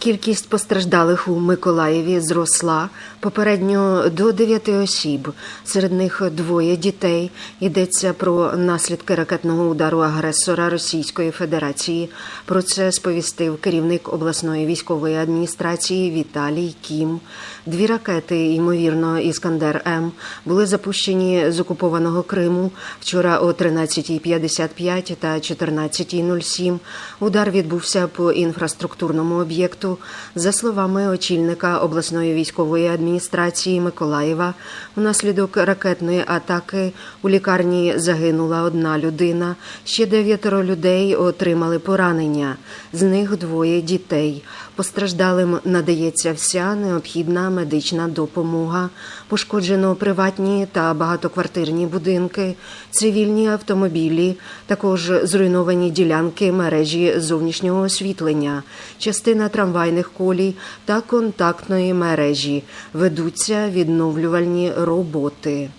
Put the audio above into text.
Кількість постраждалих у Миколаєві зросла попередньо до 9 осіб. Серед них двоє дітей. Йдеться про наслідки ракетного удару агресора Російської Федерації. Про це сповістив керівник обласної військової адміністрації Віталій Кім. Дві ракети, ймовірно, Іскандер М, були запущені з окупованого Криму вчора о 13.55 та 14.07. Удар відбувся по інфраструктурному об'єкту. За словами очільника обласної військової адміністрації Миколаєва, внаслідок ракетної атаки у лікарні загинула одна людина. Ще дев'ятеро людей отримали поранення. З них двоє дітей. Постраждалим надається вся необхідна медична допомога. Пошкоджено приватні та багатоквартирні будинки, цивільні автомобілі, також зруйновані ділянки мережі зовнішнього освітлення, частина трамвайних колій та контактної мережі. Ведуться відновлювальні роботи.